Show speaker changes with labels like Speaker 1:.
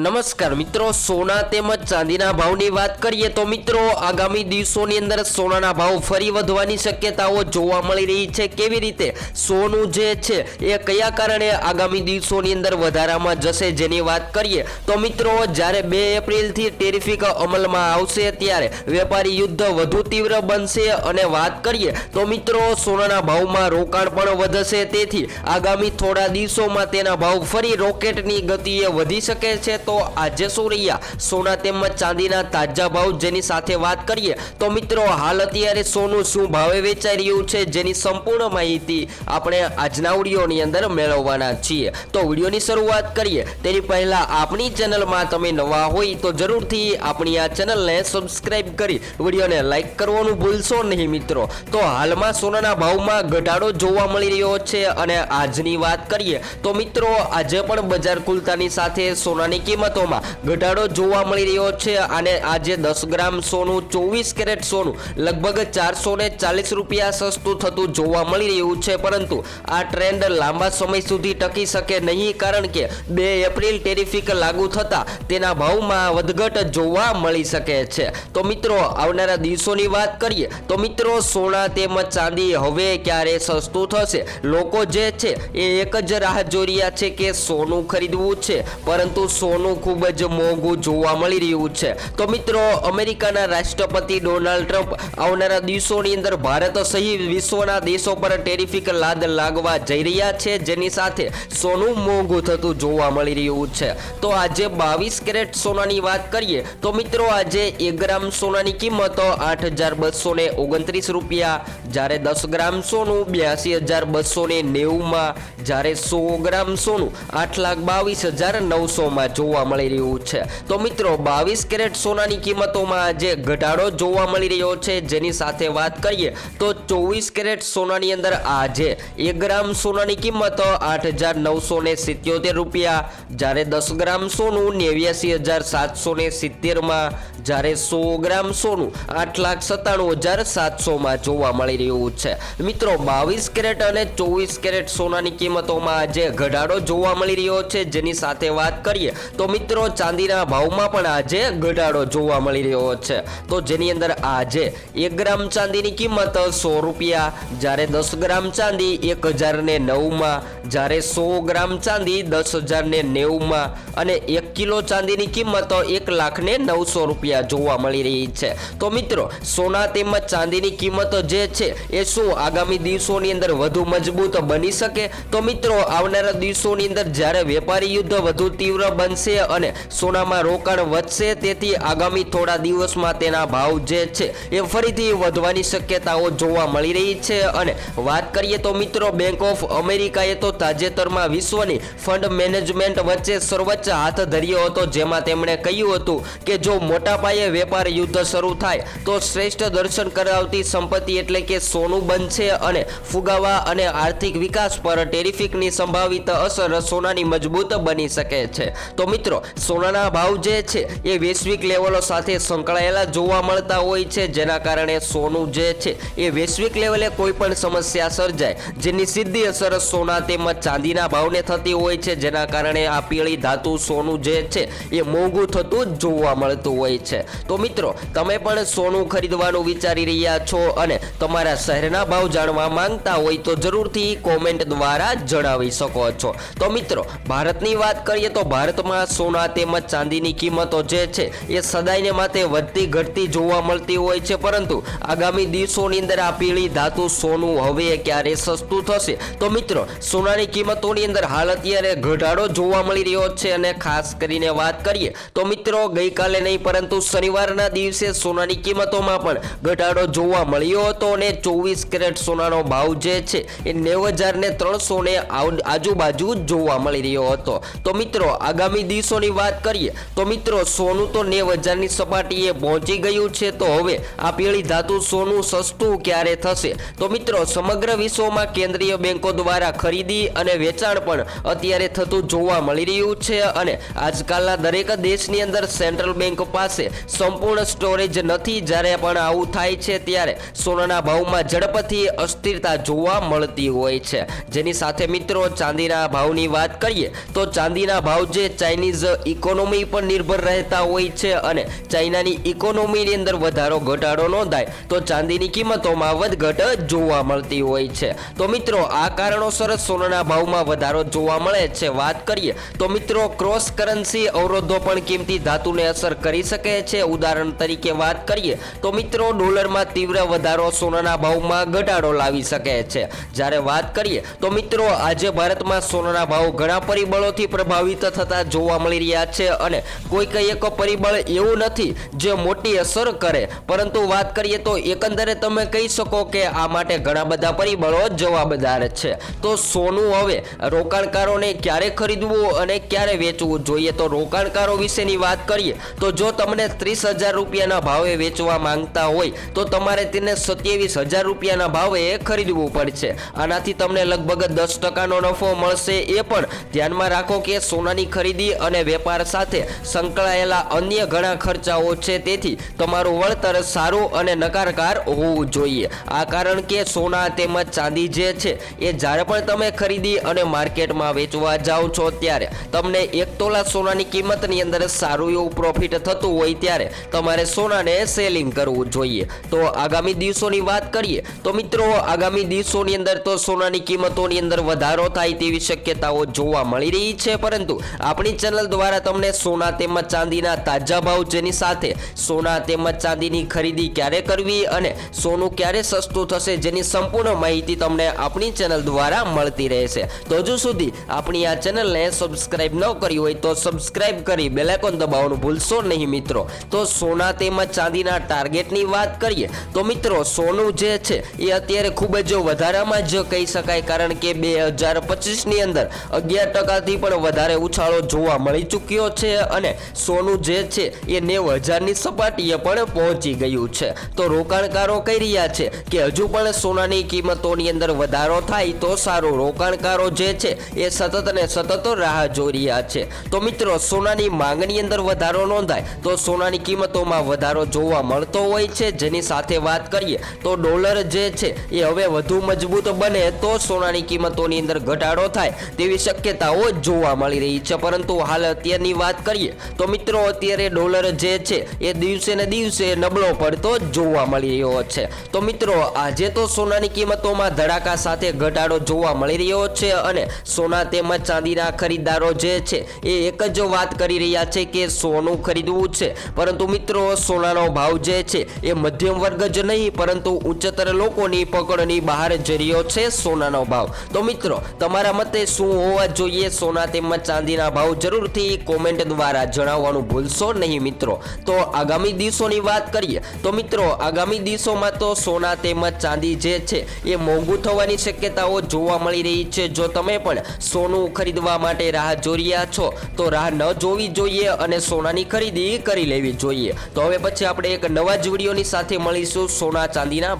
Speaker 1: નમસ્કાર મિત્રો, સોના તેમજ ચાંદીના ભાવની વાત કરીએ તો મિત્રો, આગામી દિવસોની અંદર સોનાના ભાવ ફરી વધવાની શક્યતાઓ જોવા મળી રહી છે. કેવી રીતે? સોનું જે છે, એ કયા કારણે આગામી દિવસોની અંદર વધારામાં જશે જેની વાત કરીએ તો મિત્રો, જ્યારે બે એપ્રિલથી ટેરિફિક અમલમાં આવશે ત્યારે વેપારી યુદ્ધ વધુ તીવ્ર બનશે અને વાત કરીએ તો મિત્રો, સોનાના ભાવમાં રોકાણ પણ વધશે. તેથી આગામી થોડા દિવસોમાં તેના ભાવ ફરી રોકેટની ગતિએ વધી શકે છે. તો આજે શું રહ્યા? સોના તેમજ ચાંદીના તાજા ભાવ જેની સાથે વાત કરીએ તો મિત્રો, હાલ અત્યારે સોનું શું ભાવે વેચાઈ રહ્યું છે જેની સંપૂર્ણ માહિતી આપણે આજના વિડીયોની અંદર મેળવવાના છીએ. તો વિડીયોની શરૂઆત કરીએ. તેની પહેલા આપણી ચેનલમાં તમે નવા હોય તો જરૂરથી આપણી આ ચેનલને સબસ્ક્રાઈબ કરી વિડીયોને લાઈક કરવાનું ભૂલશો નહીં મિત્રો. તો હાલમાં સોનાના ભાવમાં ઘટાડો જોવા મળી રહ્યો છે અને આજની વાત કરીએ તો મિત્રો, આજે પણ બજાર ખુલતાની સાથે સોનાની કિંમતોમાં ઘટાડો જોવા મળી રહ્યો છે અને આજે દસ ગ્રામ સોનું, ચોવીસ કેરેટ સોનું, લગભગ ચારસો ને ચાલીસ રૂપિયા સસ્તું થતું જોવા મળી રહ્યું છે. પરંતુ આ ટ્રેન્ડ લાંબા સમય સુધી ટકી શકે નહીં કારણ કે બે એપ્રિલ ટેરિફિક લાગુ થતાં તેના ભાવમાં વધઘટ જોવા મળી શકે છે. તો મિત્રો, આવનારા દિવસોની વાત કરીએ તો મિત્રો, સોના તેમજ ચાંદી હવે ક્યારે સસ્તું થશે? લોકો જે છે એ એક જ રાહ જોઈ રહ્યા છે કે સોનું ખરીદવું છે. પરંતુ સોનું ખૂબ જ મોંઘું જોવા મળી રહ્યું છે. તો મિત્રો, અમેરિકાના રાષ્ટ્રપતિ ડોનાલ્ડ ટ્રમ્પ આવનારા દિવસોની અંદર ભારત સહિત વિશ્વના દેશો પર ટેરિફિક લાદ લાગવા જઈ રહ્યા છે, જેની સાથે સોનું મોંઘું થતું જોવા મળી રહ્યું છે. તો આજે બાવીસ કેરેટ સોનાની વાત કરીએ, તો મિત્રો, આજે એક ગ્રામ સોનાની કિંમત આઠ હજાર બસો ને ઓગણત્રીસ રૂપિયા, જ્યારે દસ ગ્રામ સોનું બ્યાસી હજાર બસો ને નેવુંમાં, જ્યારે સો ગ્રામ સોનું આઠ લાખ બાવીસ હજાર નવસોમાં જોવા મળી રહ્યું છે. તો મિત્રો, બાવીસ કેરેટ સોનાની કિંમતોમાં જે ઘટાડો જોવા મળી રહ્યો છે, જેની સાથે વાત કરીએ, તો ચોવીસ કેરેટ સોનાની અંદર આજે એક ગ્રામ સોનાની કિંમત આઠ હજાર નવસો ને સિત્યોતેર રૂપિયા. જ્યારે દસ ગ્રામ સોનું નેવ્યાસી હજાર સાતસો ને સિત્તેરમાં. જ્યારે સો ગ્રામ સોનું આઠ લાખ સત્તાણું હજાર સાતસોમાં જોવા મળી રહ્યું છે. મિત્રો, બાવીસ કેરેટ અને ચોવીસ કેરેટ સોનાની કિંમતોમાં આજે ઘટાડો જોવા મળી રહ્યો છે, જેની સાથે વાત કરીએ, તો મિત્રો, ચાંદીના ભાવમાં પણ આજે ઘટાડો જોવા મળી રહ્યો છે. તો જેની અંદર આજે એક ગ્રામ ચાંદીની કિંમત સો રૂપિયા, જ્યારે દસ ગ્રામ ચાંદી એક હજાર ને નવમાં, જ્યારે સો ગ્રામ ચાંદી દસ હજાર ને નેવુંમાં અને એક કિલો ચાંદીની કિંમત એક લાખ ને નવસો રૂપિયા જોવા મળી રહી છે. તો મિત્રો, સોના તેમજ ચાંદીની કિંમત જે છે, એ શું આગામી દિવસોની અંદર વધુ મજબૂત બની શકે? તો મિત્રો, આવનારા દિવસોની અંદર જ્યારે વેપારી યુદ્ધ વધુ તીવ્ર બનશે અને સોનામાં રોકાણ વધશે, તેથી આગામી થોડા દિવસમાં તેના ભાવ જે છે એ ફરીથી વધવાની શક્યતાઓ જોવા મળી રહી છે. અને વાત કરીએ તો મિત્રો બેંક ઓફ અમેરિકાએ તો તાજેતરમાં વિશ્વની ફંડ મેનેજમેન્ટ વચ્ચે સર્વોચ્ચ હાથ ધર્યો હતો, જેમાં તેમણે કહ્યું હતું કે જો મોટા પાયે વેપાર યુદ્ધ શરૂ થાય, તો શ્રેષ્ઠ દર્શન કરાવતી સંપત્તિ એટલે કે સોનું બનશે અને ફુગાવા અને આર્થિક વિકાસ પર ટેરિફિકની સંભવિત અસર સોનાની મજબૂત બની શકે છે. તો મિત્રો સોનાના ભાવ જે છે એ વૈશ્વિક લેવલો સાથે સંકળાયેલા જોવા મળતા હોય છે. જેના કારણે સોનું જે છે એ વૈશ્વિક લેવલે કોઈ પણ સમસ્યા સર્જાય, જેની સીધી અસર સોના તેમજ ચાંદીના ભાવને થતી હોય છે. જેના કારણે આ પીળી ધાતુ સોનું જે છે એ મોંઘું થતું જોવા મળતું હોય છે. તો મિત્રો, તમે પણ સોનું ખરીદવાનું વિચારી રહ્યા છો અને તમારા શહેરના ભાવ જાણવા માંગતા હોય તો જરૂરથી કોમેન્ટ દ્વારા જણાવી શકો છો. તો મિત્રો, ભારતની વાત કરીએ તો ભારતમાં સોના તેમજ ચાંદીની કિંમતો જે છે એ સદાયને માટે વધતી ઘટતી જોવા મળતી હોય છે. પરંતુ આગામી દિવસોની અંદર આ પીળી ધાતુ સોનું હવે ક્યારે સસ્તું થશે? તો મિત્રો, સોનાની કિંમતોની અંદર હાલ અત્યારે ઘટાડો જોવા મળી રહ્યો છે અને ખાસ કરીને વાત કરીએ તો મિત્રો, ગઈકાલે નહીં, પરંતુ શનિવારના દિવસે સોનાની કિંમતોમાં પણ ઘટાડો જોવા મળ્યો હતો અને ચોવીસ કેરેટ સોનાનો ભાવ જે છે એ નેવ હજાર ને ત્રણસો ને આવ- આજુબાજુ જોવા મળી રહ્યો હતો. તો મિત્રો, આગામી દિવસોની વાત કરીએ, તો મિત્રો સોનું તો નેવ હજારની સપાટીએ પહોંચી ગયું છે, તો હવે આ પીળી ધાતુ સોનું સસ્તું ક્યારે થશે? તો મિત્રો સમગ્ર વિશ્વમાં કેન્દ્રીય બેન્કો દ્વારા ખરીદી અને વેચાણ પણ અત્યારે થતું જોવા મળી રહ્યું છે અને આજકાલના દરેક દેશની અંદર સેન્ટ્રલ બેન્ક પાસે સંપૂર્ણ સ્ટોરેજ નથી, જ્યારે પણ આવું થાય છે, ત્યારે સોનાના ભાવમાં ઝડપથી અસ્થિરતા જોવા મળતી હોય છે. જેની સાથે મિત્રો ચાંદીના ભાવની વાત કરીએ, તો ચાંદીના ભાવ જે ચાઇનીઝ ચાઇનીઝ ઇકોનોમી પર નિર્ભર રહેતા હોય છે અને ચાઇનાની ઇકોનોમીની અંદર વધારો ઘટાડો નોંધાય, તો ચાંદીની કિંમતોમાં વધઘટ જોવા મળતી હોય છે. તો મિત્રો, આ કારણોસર સોનાના ભાવમાં વધારો જોવા મળે છે. વાત કરીએ, તો મિત્રો ક્રોસ કરન્સી અવરોધો પણ કિંમતી ધાતુને અસર કરી શકે છે. ઉદાહરણ તરીકે વાત કરીએ, તો મિત્રો, ડોલરમાં તીવ્ર વધારો સોનાના ભાવમાં ઘટાડો લાવી શકે છે. જ્યારે વાત કરીએ, તો મિત્રો, આજે ભારતમાં સોનાના ભાવ ઘણા પરિબળોથી પ્રભાવિત થતા જોવા મળી રહ્યા છે અને કોઈ કંઈ એક પરિબળ એવું નથી જે મોટી અસર કરે. પરંતુ વાત કરીએ તો એકંદરે તમે કહી શકો કે આ માટે ઘણા બધા પરિબળો જવાબદાર છે. તો સોનું હવે રોકાણકારોને ક્યારે ખરીદવું અને ક્યારે વેચવું? જોઈએ તો રોકાણકારો વિશેની વાત કરીએ તો જો તમને ત્રીસ હજાર રૂપિયાના ભાવે વેચવા માંગતા હોય, તો તમારે તેને સત્યાવીસ હજાર રૂપિયાના ભાવે ખરીદવું પડશે. આનાથી તમને લગભગ દસ ટકાનો નફો મળશે. એ પણ ધ્યાનમાં રાખો કે સોનાની ખરીદી અને વેપાર સાથે સંકળાયેલા અન્ય ઘણા ખર્ચાઓ છે. તેથી તમારું વળતર સારું અને નકારકાર હોવું જોઈએ. આ કારણ કે સોના તેમજ ચાંદી જે છે, એ જ્યારે પણ તમે ખરીદી અને માર્કેટમાં વેચવા જાઓ છો ત્યારે તમને એક તોલા સોનાની કિંમતની અંદર સારું એવું પ્રોફિટ થતું હોય ત્યારે તમારે સોનાને સેલિંગ કરવું જોઈએ. તો આગામી દિવસોની વાત કરીએ, તો મિત્રો આગામી દિવસોની અંદર તો સોનાની કિંમતોની અંદર વધારો થાય તેવી શક્યતાઓ જોવા મળી રહી છે. પરંતુ આપણી ચેનલ દ્વારા તમને સોના તેમજ ચાંદીના તાજા ભાવ જેની સાથે સોના તેમજ ચાંદીની ખરીદી ક્યારે કરવી અને સોનું ક્યારે સસ્તું થશે જેની સંપૂર્ણ માહિતી તમને આપણી ચેનલ દ્વારા મળતી રહેશે. તો હજુ સુધી આપણી આ ચેનલને સબસ્ક્રાઇબ ન કરી હોય તો સબસ્ક્રાઇબ કરી બેલાઇકોન દબાવવાનું ભૂલશો નહીં મિત્રો. તો સોના તેમજ ચાંદીના ટાર્ગેટની વાત કરીએ તો મિત્રો સોનું જે છે એ અત્યારે ખૂબ જ વધારામાં જ કહી શકાય કારણ કે બે હજાર પચીસની અંદર અગિયાર ટકાથી પણ વધારે ઉછાળો જોવા મળી ચૂક્યો છે અને સોનું જે છે એ નેવ હજારની સપાટીએ પણ પહોંચી ગયું છે. તો રોકાણકારો કહી રહ્યા છે કે હજુ પણ સોનાની કિંમતોની અંદર વધારો થાય તો સારું. રોકાણકારો જે છે એ સતત ને સતત રાહ જોઈ રહ્યા છે. તો મિત્રો, સોનાની માંગની અંદર વધારો નોંધાય તો સોનાની કિંમતોમાં વધારો જોવા મળતો હોય છે. જેની સાથે વાત કરીએ તો ડોલર જે છે એ હવે વધુ મજબૂત બને તો સોનાની કિંમતોની અંદર ઘટાડો થાય તેવી શક્યતાઓ જોવા મળી રહી છે. પરંતુ હાલ અત્યારની વાત કરીએ તો મિત્રો અત્યારે ડોલર જે છે એ દિવસે ને દિવસે નબળો પડતો જોવા મળી રહ્યો છે. તો મિત્રો, આજે તો સોનાની કિંમતોમાં ધડાકા સાથે ઘટાડો જોવા મળી રહ્યો છે અને સોના તેમજ ચાંદીના ખરીદદારો જે છે એ એક જ વાત કરી રહ્યા છે કે સોનું ખરીદવું છે. પરંતુ મિત્રો, સોનાનો ભાવ જે છે એ મધ્યમ વર્ગ જ નહીં, પરંતુ ઉચ્ચતર લોકોની પકડની બહાર જઈ રહ્યો છે સોનાનો ભાવ. તો મિત્રો, તમારા મતે શું હોવા જોઈએ? સોના તેમજ ચાંદીના ભાવ જરૂરથી કોમેન્ટ દ્વારા જણાવવાનું ભૂલશો નહીં મિત્રો. તો આગામી દિવસોની વાત કરીએ, તો મિત્રો આગામી દિવસોમાં તો સોના તેમજ ચાંદી જે છે એ મોંઘું થવાની શક્યતાઓ જોવા મળી રહી છે. જો તમે પણ સોનું ખરીદવા માટે રાહ જોઈ રહ્યા છો, તો રાહ ન જોવી જોઈએ અને સોનાની ખરીદી કરી લેવી જોઈએ. તો હવે પછી આપણે એક નવા જ વિડીયોની સાથે મળીશું સોના ચાંદીના